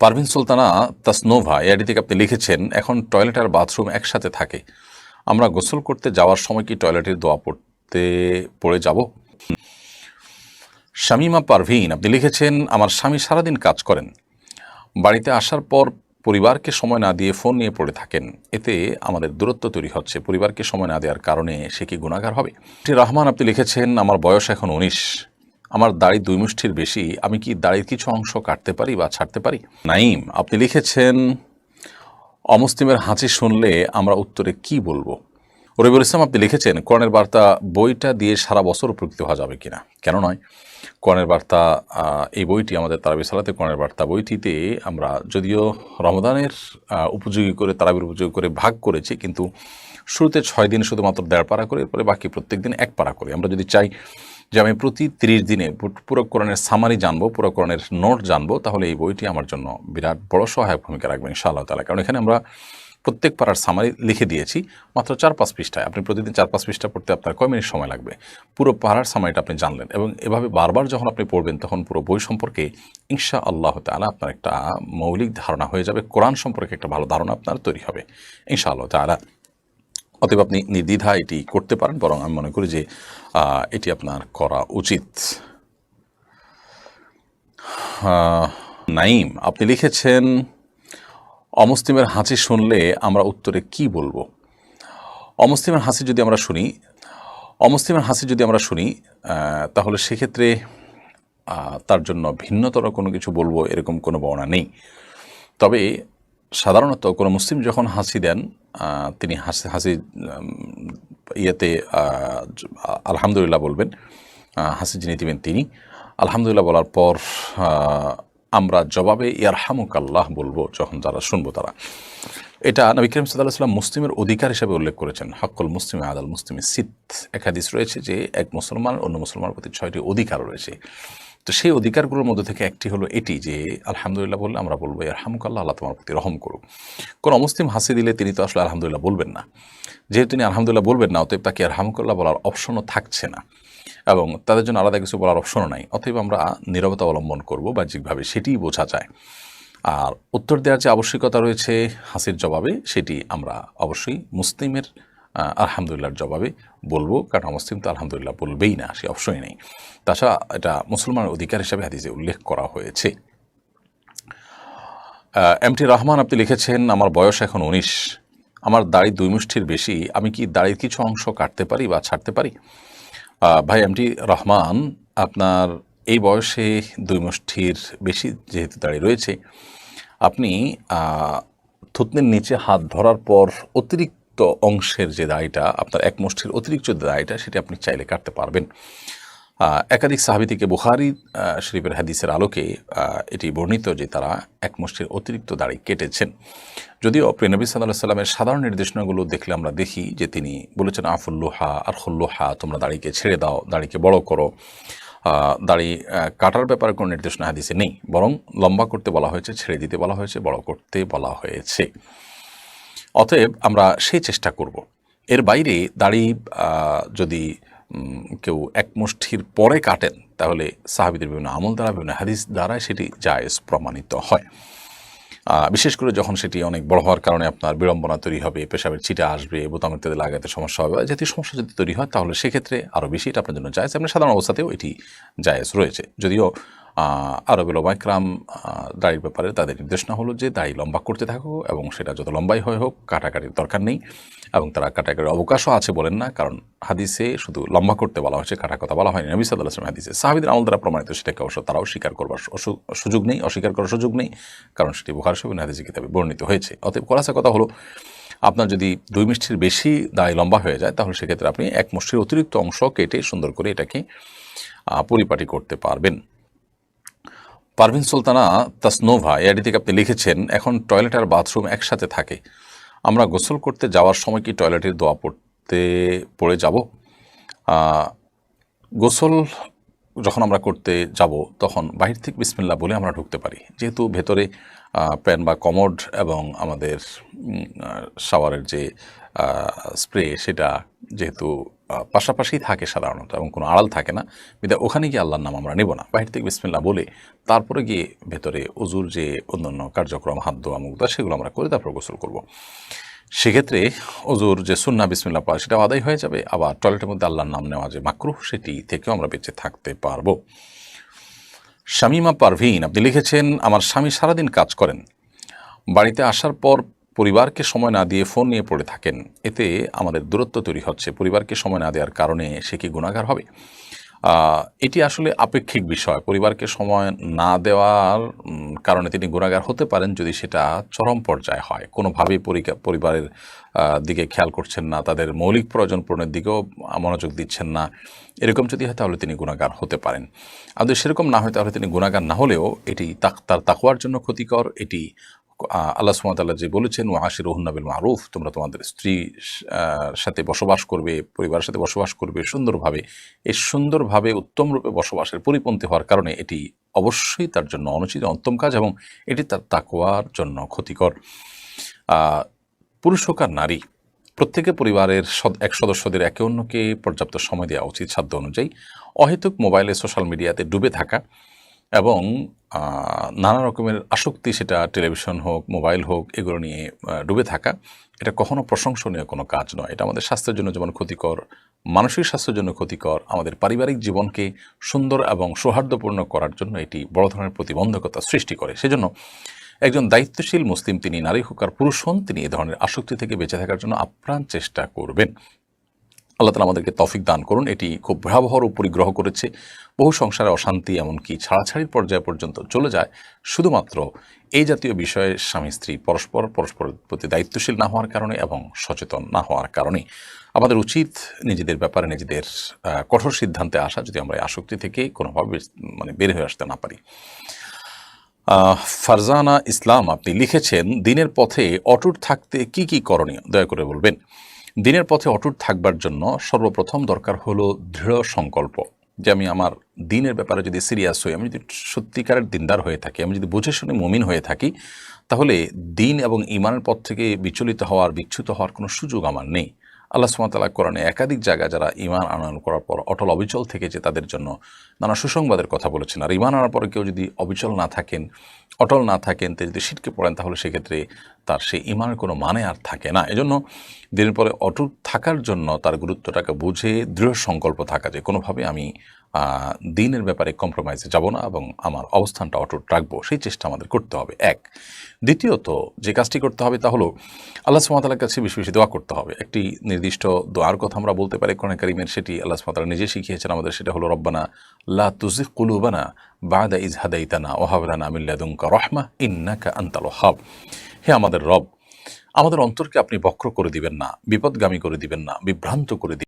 পারভিন সুলতানা তাসনোভা এআডি থেকে আপনি লিখেছেন, এখন টয়লেট আর বাথরুম একসাথে থাকে। আমরা গোসল করতে যাওয়ার সময় কি টয়লেটের দোয়া পড়তে, পড়ে যাব? শামিমা পারভিন, আপনি লিখেছেন, আমার স্বামী সারাদিন কাজ করেন। বাড়িতে আসার পর পরিবারকে সময় না দিয়ে ফোন নিয়ে পড়ে থাকেন। এতে আমাদের দূরত্ব তৈরি হচ্ছে। পরিবারকে সময় না দেওয়ার কারণে সে কি গুণাগার হবে? রহমান, আপনি লিখেছেন, আমার বয়স এখন উনিশ। আমার দাড়ি দুই মুষ্টির বেশি, আমি কি দাড়ির কিছু অংশ কাটতে পারি বা ছাড়তে পারি? নাইম, আপনি লিখেছেন, অমুসলিমের হাঁচি শুনলে আমরা উত্তরে কি বলব? রবিউল ইসলাম, আপনি লিখেছেন, কোরআনের বার্তা বইটা দিয়ে সারা বছর উপকৃত হওয়া যাবে কিনা? কেন নয়। কোরআনের বার্তা এই বইটি আমাদের তারাবি সালাতে, কোরআনের বার্তা বইটিতে আমরা যদিও রমদানের উপযোগী করে, তারাবির উপযোগী করে ভাগ করেছি, কিন্তু শুরুতে ছয় দিন শুধুমাত্র দেড় পারা করে, এরপরে বাকি প্রত্যেক দিন এক পারা করি। আমরা যদি চাই যে আমি প্রতি তিরিশ দিনে পুরো কোরআনের সামারি জানব পুরো কোরআনের নোট জানব, তাহলে এই বইটি আমার জন্য বিরাট বড় সহায়ক ভূমিকা রাখবে ইনশাআল্লাহ তালা কারণ এখানে আমরা প্রত্যেক পাড়ার সামারি লিখে দিয়েছি, মাত্র চার পাঁচ পৃষ্ঠায়। আপনি প্রতিদিন চার পাঁচ পৃষ্ঠা পড়তে আপনার কয় মিনিট সময় লাগবে? পুরো পাড়ার সামারিটা আপনি জানলেন এবং এভাবে বারবার যখন আপনি পড়বেন, তখন পুরো বই সম্পর্কে ইনশা আল্লাহ তালা আপনার একটা মৌলিক ধারণা হয়ে যাবে। কোরআন সম্পর্কে একটা ভালো ধারণা আপনার তৈরি হবে ইনশা আল্লাহ তালা অতএব আপনি নির্দ্বিধা এটি করতে পারেন, বরং আমি মনে করি যে এটি আপনার করা উচিত। নাইম আপনি লিখেছেন, অমুসলিমের হাঁচি শুনলে আমরা উত্তরে কি বলব? অমুসলিমের হাসি যদি আমরা শুনি, অমুসলিমের হাসি যদি আমরা শুনি তাহলে সেক্ষেত্রে তার জন্য ভিন্নতর কোনো কিছু বলব এরকম কোনো বর্ণনা নেই। তবে সাধারণত কোনো মুসলিম যখন হাসি দেন তিনি হাসি হাসি ইয়েতে আলহামদুলিল্লাহ বলবেন হাসি যিনি দিবেন তিনি। আলহামদুলিল্লাহ বলার পর আমরা জবাবে ইয়ারহামুক আল্লাহ বলব যখন যারা শুনব তারা। এটা নবী করিম সাল্লাহ সাল্লাম মুসলিমের অধিকার হিসেবে উল্লেখ করেছেন। হক্কল মুসলিমে আদাল মুসলিমে সিত। এক হাদিস রয়েছে যে, এক মুসলমান অন্য মুসলমানের প্রতি ছয়টি অধিকার রয়েছে। তো সেই অধিকারগুলোর মধ্যে থেকে একটি হলো এটি যে, আলহামদুলিল্লাহ বললে আমরা বলব আলহামুকাল্লাহ আল্লাহ তোমার প্রতি রহম করুক। কোন অমুসলিম হাসি দিলে তিনি তো আসলে আলহামদুলিল্লাহ বলবেন না। যেহেতু তিনি আলহামদুলিল্লাহ বলবেন না, অতএব তাকে আর আলহামুকাল্লাহ বলার অপশনও থাকছে না এবং তাদের জন্য আলাদা কিছু বলার অপশনও নাই। অতএব আমরা নীরবতা অবলম্বন করব, বাহ্যিকভাবে সেটিই বোঝা যায়। আর উত্তর দেওয়ার যে আবশ্যিকতা রয়েছে হাসির জবাবে, সেটি আমরা অবশ্যই মুসলিমের আলহামদুলিল্লাহর জবাবে বলব, কারণ মুসলিম তো আলহামদুলিল্লাহ বলবেই না, সে অবশ্যই নেই। তাছাড়া এটা মুসলমানের অধিকার হিসাবে হাদিসে উল্লেখ করা হয়েছে। এম টি রহমান আপনি লিখেছেন, আমার বয়স এখন উনিশ। আমার দাড়ি দুই মুষ্ঠির বেশি। আমি কি দাড়ির কিছু অংশ কাটতে পারি বা ছাড়তে পারি? ভাই, এম টি রহমান, আপনার এই বয়সে দুই মুষ্ঠির বেশি যেহেতু দাড়ি রয়েছে, আপনি থুতনির নিচে হাত ধরার পর অতিরিক্ত অংশের যে দায়টা আপনার এক মুষ্টির অতিরিক্ত যে দাড়িটা সেটি আপনি চাইলে কাটতে পারবেন। একাধিক সাহাবি থেকে আহ, শরীফের হাদিসের আলোকে এটি বর্ণিত যে তারা এক মুষ্টির অতিরিক্ত দাড়ি কেটেছেন। যদিও প্রিয়নবী সাল্লাহ সাল্লামের সাধারণ নির্দেশনাগুলো দেখলে আমরা দেখি যে তিনি বলেছেন আফুল্লোহা আরহুল্লোহা তোমরা দাড়িকে ছেড়ে দাও দাড়িকে বড় করো। দাড়ি কাটার ব্যাপারে কোনো নির্দেশনা হাদিসে নেই বরং লম্বা করতে বলা হয়েছে ছেড়ে দিতে বলা হয়েছে বড় করতে বলা হয়েছে। অতএব আমরা সেই চেষ্টা করব। এর বাইরে দাড়ি যদি কেউ এক মুষ্ঠির পরে কাটেন, তাহলে সাহাবিদের বিভিন্ন আমল দ্বারা, বিভিন্ন হাদিস দ্বারা সেটি জায়েজ প্রমাণিত হয়। বিশেষ করে যখন সেটি অনেক বড় হওয়ার কারণে আপনার বিড়ম্বনা তৈরি হবে, পেশাবের ছিটা আসবে বোতাম ইত্যাদি লাগাতে সমস্যা হবে জাতীয় সমস্যা যদি তৈরি হয়, তাহলে সেক্ষেত্রে আরও বেশি এটা আপনার জন্য জায়েজ। এমনি সাধারণ অবস্থাতেও এটি জায়েজ রয়েছে। যদিও আরবেল ওমাইক্রাম দাড়ির ব্যাপারে তাদের নির্দেশনা হলো যে দাড়ি লম্বা করতে থাকো এবং সেটা যত লম্বাই হয় হোক, কাটাকাটির দরকার নেই। এবং তারা কাটাকাটির অবকাশও আছে বলেন না, কারণ হাদিসে শুধু লম্বা করতে বলা হয়েছে, কাটা কথা বলা হয়নি। নবী সাল্লাহ আসলাম হাদিসে সাহাবিদের আমল দ্বারা প্রমাণিত, সেটাকে অবশ্য তারাও স্বীকার করবার সুযোগ নেই, অস্বীকার করার সুযোগ নেই, কারণ সেটি বুখার সবিন হাদিসে কিতাবে বর্ণিত হয়েছে। অতএব কলাসা কথা হলো, আপনার যদি দুই মিষ্টির বেশি দাড়ি লম্বা হয়ে যায়, তাহলে সেক্ষেত্রে আপনি এক মুষ্টির অতিরিক্ত অংশ কেটে সুন্দর করে এটাকে পরিপাটি করতে পারবেন। পারভিন সুলতানা তাসনোভা থেকে আপনি লিখেছেন, এখন টয়লেট আর বাথরুম একসাথে থাকে। আমরা গোসল করতে যাওয়ার সময় কি টয়লেটের দোয়া পড়তে, পড়ে যাব? গোসল যখন আমরা করতে যাব, তখন বাহির থেকে বিসমিল্লা বলে আমরা ঢুকতে পারি। যেহেতু ভেতরে প্যান বা কমোড এবং আমাদের শাওয়ারের যে স্প্রে, সেটা যেহেতু পাশাপাশি থাকে সাধারণত এবং কোনো আড়াল থাকে না। বিদায় ওখানে গিয়ে আল্লাহর নাম আমরা নেব না। বাহির থেকে বিসমিল্লা বলে তারপরে গিয়ে ভেতরে অজুর যে অন্যান্য কার্যক্রম, হাত মুখ দোয়া সেগুলো আমরা করে তারপর গোসল করব। সেক্ষেত্রে অজুর যে সুন্না বিসমিল্লা পড়া সেটা আদায় হয়ে যাবে। আবার টয়লেটের মধ্যে আল্লাহর নাম নেওয়া যে মাকরুহ, সেটি থেকেও আমরা বেঁচে থাকতে পারব। শামিমা পারভিন, আপনি লিখেছেন, আমার স্বামী সারাদিন কাজ করেন। বাড়িতে আসার পর পরিবারকে সময় না দিয়ে ফোন নিয়ে পড়ে থাকেন। এতে আমাদের দূরত্ব তৈরি হচ্ছে। পরিবারকে সময় না দেওয়ার কারণে সে কি গুণাগার হবে? এটি আসলে আপেক্ষিক বিষয়। পরিবারকে সময় না দেওয়ার কারণে তিনি গুণাগার হতে পারেন যদি সেটা চরম পর্যায়ে হয়। কোনোভাবেই পরিবারের দিকে খেয়াল করছেন না। তাদের মৌলিক প্রয়োজন পূরণের দিকেও মনোযোগ দিচ্ছেন না। এরকম যদি হয় তাহলে তিনি গুণাগার হতে পারেন। আর সেরকম না হয় তাহলে তিনি গুণাগার না হলেও এটি তার তাকুয়ার জন্য ক্ষতিকর। এটি আল্লাহ সুমতাল্লাহ যে বলেছেন ওয়াশির রহুন্নাবিল মারুফ তোমরা তোমাদের স্ত্রী সাথে বসবাস করবে, পরিবারের সাথে বসবাস করবে সুন্দরভাবে। এই সুন্দরভাবে উত্তম রূপে বসবাসের পরিপন্থী হওয়ার কারণে এটি অবশ্যই তার জন্য অনুচিত অন্তম কাজ এবং এটি তার তাকওয়ার জন্য ক্ষতিকর। পুরুষ হোক আর নারী, প্রত্যেকে পরিবারের এক সদস্যদের একে অন্যকে পর্যাপ্ত সময় দেওয়া উচিত সাধ্য অনুযায়ী। অহেতুক মোবাইলে, সোশ্যাল মিডিয়াতে ডুবে থাকা এবং নানা রকমের আসক্তি সেটা টেলিভিশন হোক, মোবাইল হোক, এগুলো নিয়ে ডুবে থাকা, এটা কখনো প্রশংসনীয় কোনো কাজ নয়। এটা আমাদের স্বাস্থ্যের জন্য যেমন ক্ষতিকর, মানসিক স্বাস্থ্যের জন্য ক্ষতিকর, আমাদের পারিবারিক জীবনকে সুন্দর এবং সৌহার্দ্যপূর্ণ করার জন্য এটি বড় ধরনের প্রতিবন্ধকতা সৃষ্টি করে। সেজন্য একজন দায়িত্বশীল মুসলিম, তিনি নারী হোক আর পুরুষ হন, তিনি এ ধরনের আসক্তি থেকে বেঁচে থাকার জন্য আপ্রাণ চেষ্টা করবেন। আল্লাহ তালা আমাদেরকে তফিক দান করুন। এটি খুব ভয়াবহ রূপ পরিগ্রহ করেছে। বহু সংসারে অশান্তি, এমনকি ছাড়াছাড়ির পর্যায় পর্যন্ত চলে যায়। শুধুমাত্র এই জাতীয় বিষয়ে স্বামী, স্ত্রী পরস্পর পরস্পরের প্রতি দায়িত্বশীল না হওয়ার কারণে এবং সচেতন না হওয়ার কারণে। আমাদের উচিত নিজেদের ব্যাপারে নিজেদের কঠোর সিদ্ধান্তে আসা, যদি আমরা আসক্তি থেকে কোনোভাবে মানে বের হয়ে আসতে না পারি। ফারজানা ইসলাম আপনি লিখেছেন, দিনের পথে অটুট থাকতে কি কি করণীয়? দয়া করে বলবেন। দিনের পথে অটুট থাকবার জন্য সর্বপ্রথম দরকার হলো দৃঢ় সংকল্প যে আমি আমার দিনের ব্যাপারে যদি সিরিয়াস হই, আমি যদি সত্যিকারের দিনদার হয়ে থাকি, আমি যদি বুঝে শুনে মমিন হয়ে থাকি, তাহলে দিন এবং ইমানের পথ থেকে বিচলিত হওয়ার, বিচ্যুত হওয়ার কোনো সুযোগ আমার নেই। আল্লাহ সুমাতাল্লাহ কোরআনে একাধিক জায়গা যারা ইমান আনয়ন করার পর অটল অবিচল থেকে যে তাদের জন্য নানা সুসংবাদের কথা বলেছেন। আর ইমান আনার পরে কেউ যদি অবিচল না থাকেন, অটল না থাকেন তিনি যদি সিটকে পড়েন, তাহলে সেক্ষেত্রে তার সেই ইমানের কোনো মানে আর থাকে না। এজন্য দিনের পরে অটুট থাকার জন্য তার গুরুত্বটাকে বুঝে দৃঢ় সংকল্প থাকা যে কোনোভাবে আমি দিনের ব্যাপারে কম্প্রোমাইজে যাব না এবং আমার অবস্থানটা অটুট রাখব, সেই চেষ্টা আমাদের করতে হবে। এক। দ্বিতীয়ত, যে কাজটি করতে হবে তা হলো আল্লাহ সুমাতালার কাছে বেশি বেশি দোয়া করতে হবে। একটি নির্দিষ্ট দোয়ার কথা আমরা বলতে পারি কোরআন কারিমের, সেটি আল্লাহ সুমাতালা নিজে শিখিয়েছেন আমাদের, সেটা হলো, রব্বানা লা তুজিক কুলুবানা বাদা ইজ হাদাইতানা ওহাবলানা মিল্লাদুঙ্কা রহমা ইন্নাকা আন্তাল ওহাব হে আমাদের রব, আমাদের অন্তরকে আপনি বক্র করে দিবেন না, বিপদগামী করে দিবেন না, বিভ্রান্ত করে দিবেন